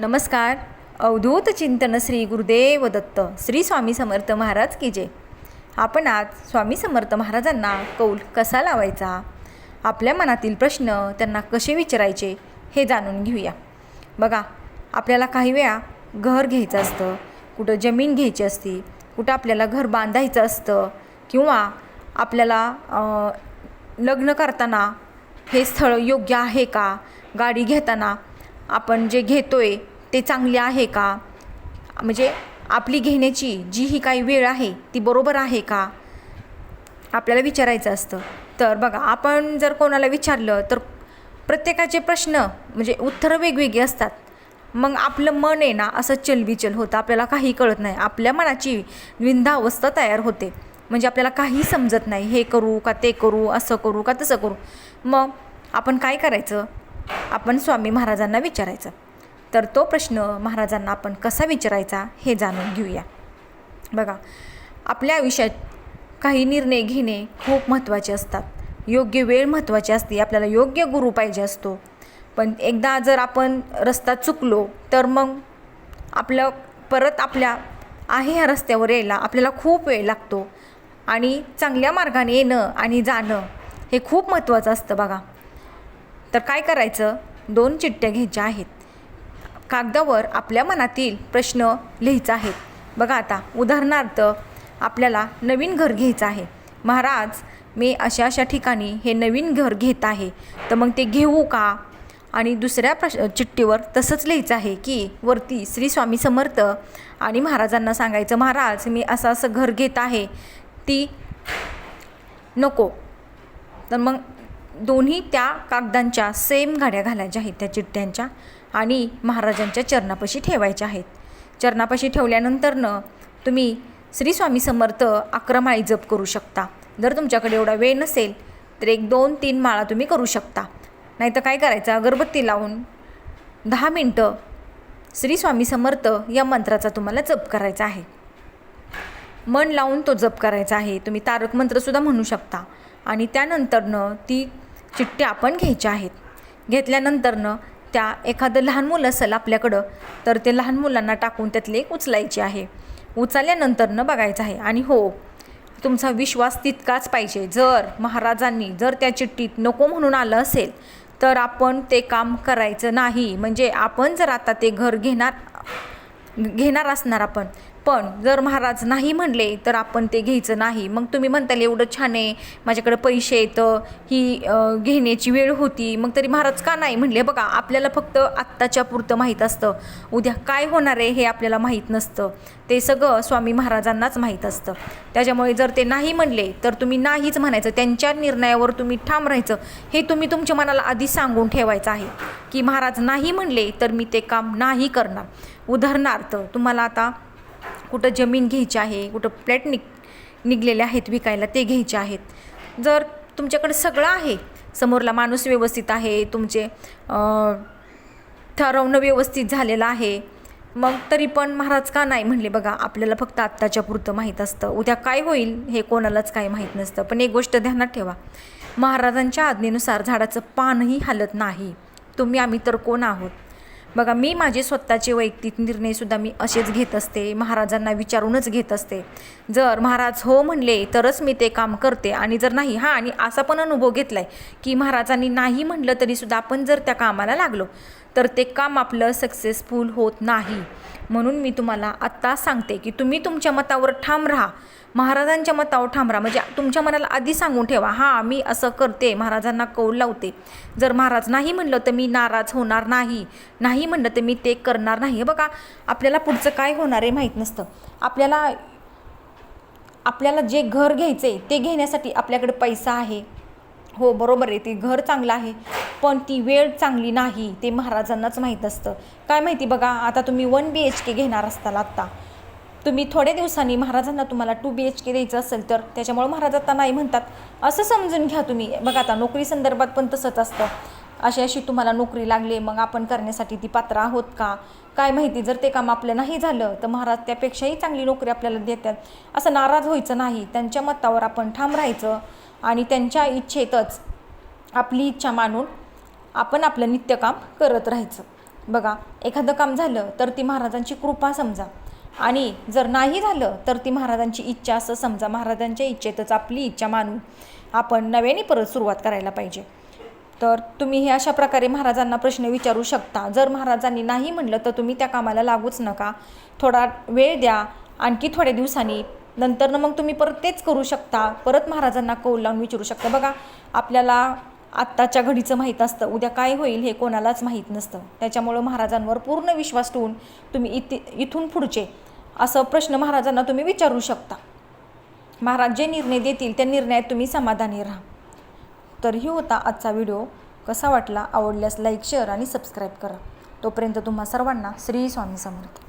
नमस्कार. अवधूत चिंतन श्री गुरुदेव दत्त श्री स्वामी समर्थ महाराज की जय. आपण आज स्वामी समर्थ महाराजांना कौल कसा लावायचा? आपल्या मनातील प्रश्न त्यांना कसे विचारायचे हे जाणून घेऊया. बघा आपल्याला काही वेळा घर घ्यायचं असतं कुठं जमीन घ्यायची असती कुठं आपल्याला घर बांधायचं असतं किंवा आपल्याला लग्न करताना हे स्थळ योग्य आहे का? गाडी घेताना आपण जे घेतो आहे ते चांगले आहे का? म्हणजे आपली घेण्याची जी ही काही वेळ आहे ती बरोबर आहे का? आपल्याला विचारायचं असतं. तर बघा आपण जर कोणाला विचारलं तर प्रत्येकाचे प्रश्न म्हणजे उत्तरं वेगवेगळी असतात. मग आपलं मन आहे ना असं चलबिचल होतं. आपल्याला काही कळत नाही. आपल्या मनाची विंधावस्था तयार होते. म्हणजे आपल्याला काही समजत नाही. हे करू का ते करू असं करू का तसं करू. मग आपण काय करायचं? आपण स्वामी महाराजांना विचारायचं. तर तो प्रश्न महाराजांना आपण कसा विचारायचा हे जाणून घेऊया. बघा आपल्या आयुष्यात काही निर्णय घेणे खूप महत्त्वाचे असतात. योग्य वेळ महत्त्वाची असते आपल्याला योग्य गुरु पाहिजे असतो. पण एकदा जर आपण रस्ता चुकलो तर मग आपलं परत आपल्या आहे ह्या रस्त्यावर यायला आपल्याला खूप वेळ लागतो. आणि चांगल्या मार्गाने येणं आणि जाणं हे खूप महत्त्वाचं असतं बघा. तर काय करायचं? दोन चिठ्ठ्या घ्यायच्या आहेत. कागदावर आपल्या मनातील प्रश्न लिहायचा आहे बघा आता उदाहरणार्थ आपल्याला नवीन घर घ्यायचं आहे. महाराज मी अशा अशा ठिकाणी हे नवीन घर घेत आहे. तर मग ते घेऊ का? आणि दुसऱ्या प्रश चिठ्ठीवर तसंच लिहायचं आहे की वरती श्री स्वामी समर्थ आणि महाराजांना सांगायचं महाराज मी असं असं घर घेत आहे. ती नको. तर मग दोन्ही त्या कागदांच्या सेम गाड्या घालायच्या आहेत त्या चिठ्ठ्यांच्या आणि महाराजांच्या चरणापाशी ठेवायच्या आहेत. चरणापाशी ठेवल्यानंतरनं तुम्ही श्री स्वामी समर्थ अकरा माळी जप करू शकता. जर तुमच्याकडे एवढा वेळ नसेल तर एक दोन तीन माळा तुम्ही करू शकता. नाही तर काय करायचं? अगरबत्ती लावून दहा मिनटं श्री स्वामी समर्थ या मंत्राचा तुम्हाला जप करायचा आहे. मन लावून तो जप करायचा आहे. तुम्ही तारक मंत्रसुद्धा म्हणू शकता. आणि त्यानंतरनं ती चिठ्ठ्या आपण घ्यायच्या आहेत. घेतल्यानंतरनं त्या एखादं लहान मुलं असेल आपल्याकडं तर ते लहान मुलांना टाकून त्यातले एक उचलायचे आहे. उचलल्यानंतरनं बघायचं आहे. आणि हो तुमचा विश्वास तितकाच पाहिजे. जर महाराजांनी जर त्या चिठ्ठीत नको म्हणून आलं असेल तर आपण ते काम करायचं नाही. म्हणजे आपण जर आता ते घर घेणार घेणार असणार आपण पण जर महाराज नाही म्हणले तर आपण ते घ्यायचं नाही. मग तुम्ही म्हणताल एवढं छान आहे माझ्याकडे पैसे येतं ही घेण्याची वेळ होती. मग तरी महाराज का नाही म्हणले? बघा आपल्याला फक्त आत्ताच्या पुरतं माहीत असतं. उद्या काय होणार आहे हे आपल्याला माहीत नसतं. ते सगळं स्वामी महाराजांनाच माहीत असतं. त्याच्यामुळे जर ते नाही म्हणले तर तुम्ही नाहीच म्हणायचं. त्यांच्या निर्णयावर तुम्ही ठाम राहायचं. हे तुम्ही तुमच्या मनाला आधी सांगून ठेवायचं आहे. की महाराज नाही म्हणले तर मी ते काम नाही करणार. उदाहरणार्थ तुम्हाला आता कुठं जमीन घ्यायची आहे कुठं फ्लॅट निघ निघलेले आहेत विकायला ते घ्यायचे आहेत. जर तुमच्याकडे सगळं आहे समोरला माणूस व्यवस्थित आहे तुमचे ठरवणं व्यवस्थित झालेलं आहे मग तरी पण महाराज का नाही म्हणले बघा आपल्याला फक्त आत्ताच्या पुरतं माहीत असतं. उद्या काय होईल हे कोणालाच काय माहीत नसतं. पण एक गोष्ट ध्यानात ठेवा. महाराजांच्या आज्ञेनुसार झाडाचं पानही हलत नाही. तुम्ही आम्ही तर कोण आहोत? बघा मी माझे स्वतःचे वैयक्तिक निर्णयसुद्धा मी असेच घेत असते महाराजांना विचारूनच घेत असते. जर महाराज हो म्हणले तरच मी ते काम करते. आणि जर नाही हां आणि असा पण अनुभव घेतला आहे की महाराजांनी नाही म्हटलं तरीसुद्धा आपण जर त्या कामाला लागलो तर ते काम आपलं सक्सेसफुल होत नाही. म्हणून मी तुम्हाला आत्ता सांगते की तुम्ही तुमच्या मतावर ठाम राहा. महाराजांच्या मतावर ठाम राहा. म्हणजे तुमच्या मनाला आधी सांगून ठेवा हां मी असं करते महाराजांना कौल लावते. जर महाराज नाही म्हणलं तर मी नाराज होणार नाही. नाही म्हणलं तर मी ते करणार नाही. बघा आपल्याला पुढचं काय होणार आहे माहीत नसतं. आपल्याला आपल्याला जे घर घ्यायचं आहे ते घेण्यासाठी आपल्याकडे पैसा आहे. हो बरोबर आहे. ते घर चांगलं आहे. पण ती वेळ चांगली नाही ते महाराजांनाच माहीत असतं. काय माहिती बघा आता तुम्ही वन बी एच के घेणार असताल आत्ता. तुम्ही थोड्या दिवसांनी महाराजांना तुम्हाला टू बी एच के द्यायचं असेल तर त्याच्यामुळे महाराज आता नाही म्हणतात. असं समजून घ्या तुम्ही. बघा आता नोकरी संदर्भात पण तसंच असतं. अशी अशी तुम्हाला नोकरी लागली मग आपण करण्यासाठी ती पात्र आहोत का? काय माहिती जर ते काम आपलं नाही झालं तर महाराज त्यापेक्षाही चांगली नोकरी आपल्याला देतात. असं नाराज व्हायचं नाही. त्यांच्या मतावर आपण ठाम राहायचं आणि त्यांच्या इच्छेतच आपली इच्छा मानून आपण आपलं नित्यकाम करत राहायचं. बघा एखादं काम झालं तर ती महाराजांची कृपा समजा. आणि जर नाही झालं तर ती महाराजांची इच्छा असं समजा. महाराजांच्या इच्छेतच आपली इच्छा मानून आपण नव्याने परत सुरुवात करायला पाहिजे. तर तुम्ही हे अशा प्रकारे महाराजांना प्रश्न विचारू शकता. जर महाराजांनी नाही म्हणलं तर तुम्ही त्या कामाला लागूच नका. थोडा वेळ द्या. आणखी थोड्या दिवसांनी नंतर मग तुम्ही परत तेच करू शकता. परत महाराजांना कौल लावून विचारू शकता. बघा आपल्याला आत्ताच्या घडीचं माहीत असतं. उद्या काय होईल हे कोणालाच माहीत नसतं. त्याच्यामुळं महाराजांवर पूर्ण विश्वास ठेवून तुम्ही इथे इथून पुढचे असं प्रश्न महाराजांना तुम्ही विचारू शकता. महाराज जे निर्णय देतील त्या निर्णयात तुम्ही समाधानी राहा. तरीही होता आजचा व्हिडिओ. कसा वाटला? आवडल्यास लाईक शेअर आणि सबस्क्राईब करा. तोपर्यंत तुम्हा सर्वांना श्री स्वामी समर्थ.